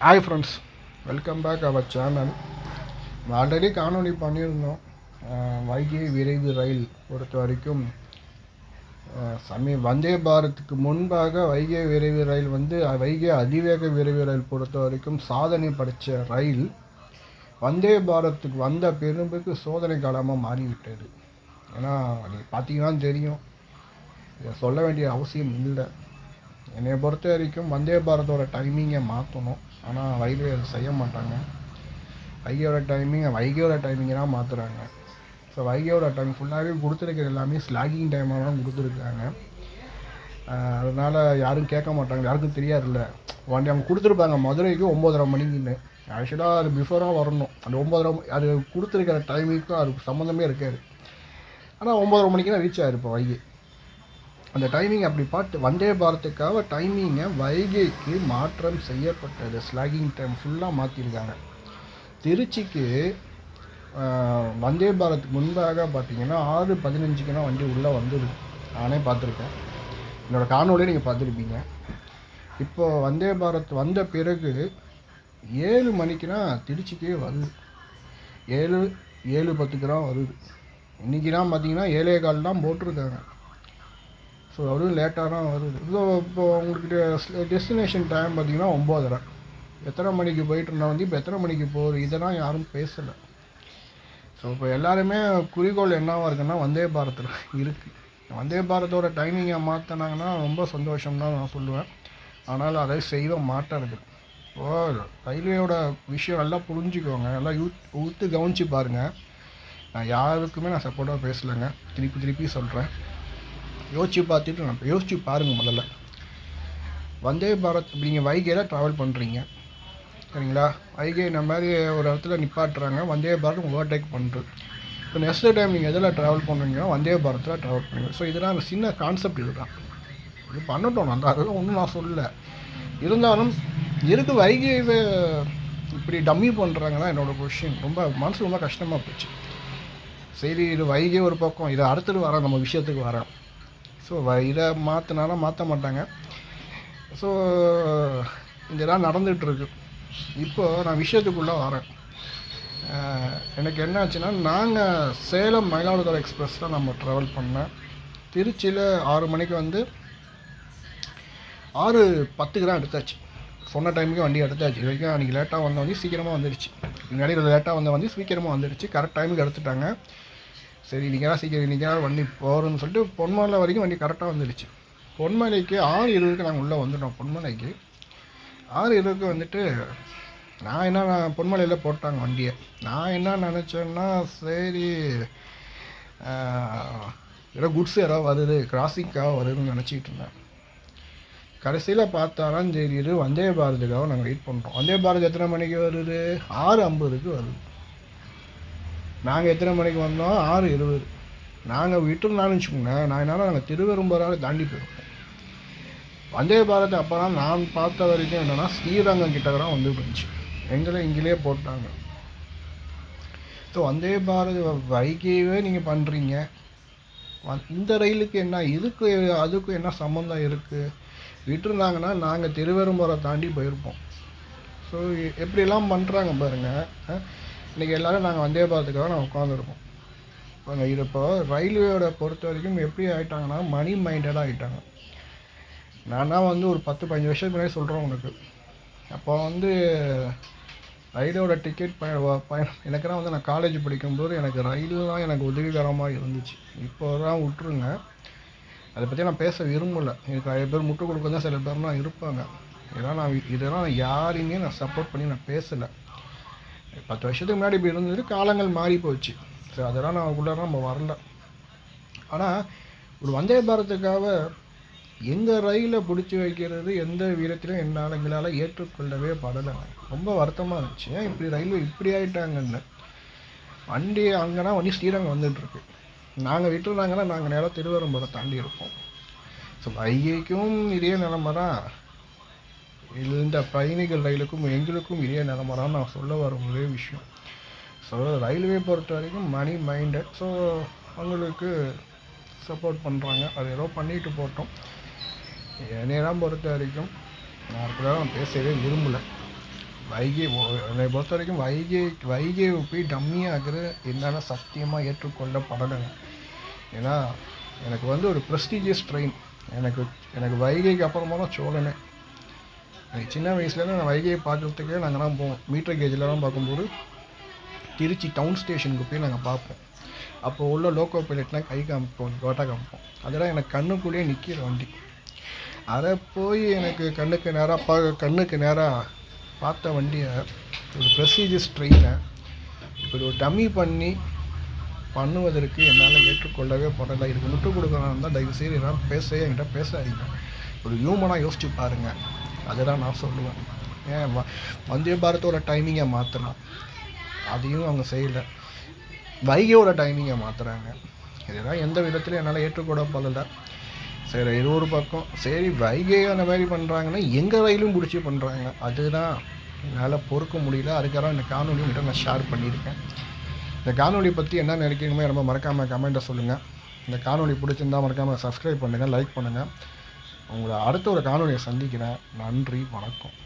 Hi friends welcome back our channel already காணொலி பண்ணியிருந்தோம். வைகை விரைவு ரயில் பொறுத்த வரைக்கும் அஹ், சமீ வந்தே பாரத்துக்கு முன்பாக வைகை விரைவு ரயில் வந்து வைகை அதிவேக விரைவு ரயில் பொறுத்த வரைக்கும் சாதனை படைத்த ரயில் வந்தே பாரத்துக்கு வந்த பெரும்புக்கு சோதனை காலமாக மாறிவிட்டது. ஏன்னா அது பார்த்தீங்கன்னா தெரியும். இதை சொல்ல வேண்டிய அவசியம் இல்லை. என்னை பொறுத்த வரைக்கும் வந்தே பாரதோட டைமிங்கை மாற்றணும் ஆனால் ரயில்வே அதை செய்ய மாட்டாங்க. வைகையோட டைமிங் வைகையோட டைமிங்கை தான் மாற்றுறாங்க ஸோ வைகையோட டைம் ஃபுல்லாகவே கொடுத்துருக்கிற எல்லாமே ஸ்லாகிங் டைமாக தான் கொடுத்துருக்காங்க. அதனால் யாரும் கேட்க மாட்டாங்க. யாருக்கும் தெரியாதுல்ல. வண்டி அவங்க கொடுத்துருப்பாங்க. மதுரைக்கு ஒம்போதரை மணிக்குன்னு. ஆக்சுவலாக அது பிஃபோராக வரணும். அந்த ஒம்பதரை அது கொடுத்துருக்கிற டைமிங்க்கும் அதுக்கு சம்மந்தமே இருக்காது. ஆனால் ஒம்போதரை மணிக்கு தான் ரீச் ஆகிருப்போம் வைகை. அந்த டைமிங் அப்படி பார்த்து வந்தே பாரத்துக்காக டைமிங்கை வைகைக்கு மாற்றம் செய்யப்பட்டது. ஸ்லாகிங் டைம் ஃபுல்லாக மாற்றிருக்காங்க திருச்சிக்கு வந்தே பாரத்துக்கு முன்பாக பார்த்தீங்கன்னா ஆறு பதினஞ்சுக்குனா வண்டி உள்ளே வந்துடுது நானே பார்த்துருக்கேன். என்னோடய காணொலியே நீங்கள் பார்த்துருப்பீங்க. இப்போ வந்தே பாரத் வந்த பிறகு ஏழு மணிக்குனா திருச்சிக்கே வருது. ஏழு ஏழு பத்துக்கு தான் வருது. இன்றைக்கிலாம் பார்த்தீங்கன்னா ஏழே கால் தான் போட்டிருக்காங்க. ஸோ அதுவும் லேட்டாக தான் வருது. இதோ இப்போ உங்களுக்கு டெஸ்டினேஷன் டைம் பார்த்தீங்கன்னா ஒம்போதரை. எத்தனை மணிக்கு போயிட்டு இருந்தால் வந்து இப்போ எத்தனை மணிக்கு போகிறது இதெல்லாம் யாரும் பேசலை. ஸோ இப்போ எல்லாருமே குறிக்கோள் என்னவாக இருக்குன்னா வந்தே பாரத்தில் இருக்குது வந்தே பாரத்தோட டைமிங்கை மாற்றினாங்கன்னா ரொம்ப சந்தோஷம் தான் நான் சொல்லுவேன். ஆனால் அதை செய்ய மாட்டார்கள் ஓ ரயில்வேயோட விஷயம் நல்லா புரிஞ்சுக்கோங்க. நல்லா யூத் ஊத்து கவனிச்சு பாருங்கள் நான் யாருக்குமே நான் சப்போர்ட்டாக பேசலைங்க. திருப்பி திருப்பி சொல்கிறேன் யோசிச்சு பார்த்துட்டு நான் யோசிச்சு பாருங்கள் முதல்ல. வந்தே பாரத் நீங்கள் வைகையில் ட்ராவல் பண்ணுறீங்க சரிங்களா? வைகை இந்த மாதிரி ஒரு இடத்துல நிப்பாட்டுறாங்க. வந்தே பாரத் ஓவர்டேக் பண்ணுறது இப்போ நெக்ஸ்ட் டைம் நீங்கள் எதில் ட்ராவல் பண்ணுறீங்கன்னா வந்தே பாரத்தில் ட்ராவல் பண்ணுங்கள் ஸோ இதெல்லாம் சின்ன கான்செப்ட் இதுதான். இது பண்ணட்டும். நான் அதெல்லாம் ஒன்றும் நான் சொல்லலை. இருந்தாலும் எதுக்கு வைகை இப்படி டம்மி பண்ணுறாங்கன்னா என்னோட கொஷின் ரொம்ப மனசு ரொம்ப கஷ்டமாக போச்சு. சரி இது வைகை ஒரு பக்கம். இதை அடுத்தது வரேன். நம்ம விஷயத்துக்கு வரேன். ஸோ இதை மாற்றினாலும் மாற்ற மாட்டாங்க. ஸோ இதெல்லாம் நடந்துகிட்ருக்கு இப்போது நான் விஷயத்துக்குள்ளே வரேன். எனக்கு என்ன ஆச்சுன்னா நாங்கள் சேலம் மயிலாடுதுறை எக்ஸ்பிரஸ் தான் நம்ம ட்ராவல் பண்ணேன். திருச்சியில் ஆறு மணிக்கு வந்து ஆறு பத்துக்கு தான் எடுத்தாச்சு. சொன்ன டைமுக்கு வண்டி எடுத்தாச்சு. இது வரைக்கும் அன்றைக்கி லேட்டாக வந்த வண்டி சீக்கிரமாக வந்துடுச்சு முன்னாடி லேட்டாக வந்த வண்டி சீக்கிரமாக வந்துடுச்சு கரெக்ட் டைமுக்கு எடுத்துட்டாங்க. சரி இன்றைக்கி சீக்கிரம் இன்றைக்கி வண்டி போகிறோன்னு சொல்லிட்டு பொன்மலை வரைக்கும் வண்டி கரெக்டாக வந்துடுச்சு. பொன்மலைக்கு ஆறு இருபதுக்கு நாங்கள் உள்ளே வந்துட்டோம் பொன்மலைக்கு. ஆறு இருபதுக்கு வந்துட்டு நான் என்ன நான் பொன்மலையில் போட்டாங்க வண்டியை. நான் என்ன நினச்சேன்னா சரி ஏதோ குட்ஸ் ஏதோ வருது கிராசிங்காக வருதுன்னு நினச்சிக்கிட்டு இருந்தேன். கடைசியில் பார்த்தாலும் சரி இது வந்தே பாரதிக்காக நாங்கள் வெயிட் பண்ணுறோம் வந்தே பாரதி எத்தனை மணிக்கு வருது? ஆறு ஐம்பதுக்கு வருது. நாங்கள் எத்தனை மணிக்கு வந்தோம்? ஆறு இருபது. நாங்கள் விட்டுருந்தாலும் வச்சுக்கோங்களேன் நான் என்னால் நாங்கள் திருவெரும்பரால் தாண்டி போயிருக்கோம். வந்தே பாரத் அப்போலாம் நான் பார்த்த வரைக்கும் என்னென்னா ஸ்ரீரங்கம் கிட்ட தான் வந்து இருந்துச்சு. எங்களை இங்கிலே போட்டாங்க. ஸோ வந்தே பாரத் வைகையவே நீங்கள் பண்ணுறீங்க இந்த ரயிலுக்கு என்ன இதுக்கு அதுக்கும் என்ன சம்மந்தம் இருக்குது விட்டுருந்தாங்கன்னா நாங்கள் திருவெரும்புரை தாண்டி போயிருப்போம். ஸோ எப்படிலாம் பண்ணுறாங்க பாருங்கள் இன்றைக்கி எல்லோரும் நாங்கள் வந்தே பாரத்துக்காக நான் உட்காந்துருக்கோம் இப்போ இது இப்போ ரயில்வேயோட பொறுத்த வரைக்கும் எப்படி ஆகிட்டாங்கன்னா மணி மைண்டடாக ஆகிட்டாங்க நானா வந்து ஒரு பத்து பதினஞ்சு வருஷத்துக்கு முன்னாடி சொல்கிறேன் உனக்கு அப்போ வந்து ரயிலோட டிக்கெட் பயணம் பயணம் எனக்குலாம் வந்து நான் காலேஜ் படிக்கும்போது எனக்கு ரயில்லாம் எனக்கு உதவிகரமாக இருந்துச்சு. இப்போ தான் விட்ருங்க அதை பற்றி நான் பேச விரும்பலை. எனக்கு நிறைய பேர் முட்டு கொடுக்க தான் சில பேர்லாம் இருப்பாங்க. இதெல்லாம் நான் இதெல்லாம் நான் யாரையுமே நான் சப்போர்ட் பண்ணி நான் பேசலை. பத்து வருஷத்துக்கு முன்னாடி இப்படி இருந்தது காலங்கள் மாறி போச்சு. ஸோ அதெல்லாம் நான் உள்ளே நம்ம வரல. ஆனால் ஒரு வந்தே பாரத்துக்காக எங்கள் ரயிலை பிடிச்சி வைக்கிறது எந்த வீரத்திலும் என்னால் எங்களால் ஏற்றுக்கொள்ளவே படலை. ரொம்ப வருத்தமாக இருந்துச்சு. ஏன் இப்படி ரயில்வே இப்படி ஆகிட்டாங்கன்னு வண்டி அங்கேனா வண்டி ஸ்ரீரங்கம் வந்துட்டுருக்கு நாங்கள் விட்டுருந்தாங்கன்னா நாங்கள் நேராக திருவரம்புரை தாண்டி இருப்போம். ஸோ வைகைக்கும் இதே நிலமை தான். இந்த பயணிகள் ரயிலுக்கும் எங்களுக்கும் இதே நிலமரான்னு நான் சொல்ல வர ஒரே விஷயம். ஸோ ரயில்வே பொறுத்த வரைக்கும் மணி மைண்டட் ஸோ அவங்களுக்கு சப்போர்ட் பண்ணுறாங்க அது ஏதோ பண்ணிட்டு போட்டோம். என்னையெல்லாம் பொறுத்த வரைக்கும் நான் கூட நான் பேசவே விரும்பலை. வைகை என்னை பொறுத்த வரைக்கும் வைகை வைகை போய் டம்மியாகிற என்னால் சத்தியமாக ஏற்றுக்கொள்ளப்படலைங்க ஏன்னா எனக்கு வந்து ஒரு ப்ரெஸ்டீஜியஸ் ட்ரெயின் எனக்கு எனக்கு வைகைக்கு அப்புறமா தான் சோழனே. சின்ன வயசுலேருந்து நான் வைகையை பார்க்குறதுக்கே நாங்கள்லாம் போவோம். மீட்டர் கேஜிலலாம் பார்க்கும்போது திருச்சி டவுன் ஸ்டேஷனுக்கு போய் நாங்கள் பார்ப்போம். அப்போ உள்ள லோக்கோ பைலட்லாம் கை காமிப்போம் கோட்டா காமிப்போம். அதெல்லாம் எனக்கு கண்ணுக்குள்ளேயே நிற்கிற வண்டி. அதை போய் எனக்கு கண்ணுக்கு நேராக பா கண்ணுக்கு நேராக பார்த்த வண்டியை ஒரு ப்ரெஸ்டீஜியஸ் ட்ரெயினை இப்படி ஒரு டம்மி பண்ணி பண்ணுவதற்கு என்னால் ஏற்றுக்கொள்ளவே படலை இதுக்கு முட்டு கொடுக்கணும்னு தான் தயவு செய்து என்னால் பேசவே என்கிட்ட பேசாதீங்க. ஒரு ஹியூமனாக யோசிச்சு பாருங்கள் அதுதான் நான் சொல்லுவேன். ஏன் வ- வந்தே பாரத்தோட டைமிங்கை மாற்றலாம் அதையும் அவங்க செய்யலை. வைகையோட டைமிங்கை மாற்றுறாங்க இதெல்லாம் எந்த விதத்துலையும் என்னால் ஏற்றுக்கூட ஏற்றுக்கொள்ளப்படலை சரி இது ஒரு பக்கம். சரி வைகை அந்த மாதிரி பண்ணுறாங்கன்னா எங்கள் ரயிலும் பிடிச்சி பண்ணுறாங்க அதுதான் என்னால் பொறுக்க முடியல. அதுக்காக இந்த காணொலி உங்கள்கிட்ட நான் ஷேர் பண்ணியிருக்கேன். இந்த காணொலி பற்றி என்ன நினைக்கிறீங்களோ ரொம்ப மறக்காமல் கமெண்ட்டை சொல்லுங்கள் இந்த காணொலி பிடிச்சிருந்தா மறக்காமல் சப்ஸ்கிரைப் பண்ணுங்கள் லைக் பண்ணுங்கள் உங்களை அடுத்த ஒரு காணொலியை சந்திக்கிறேன். நன்றி வணக்கம்.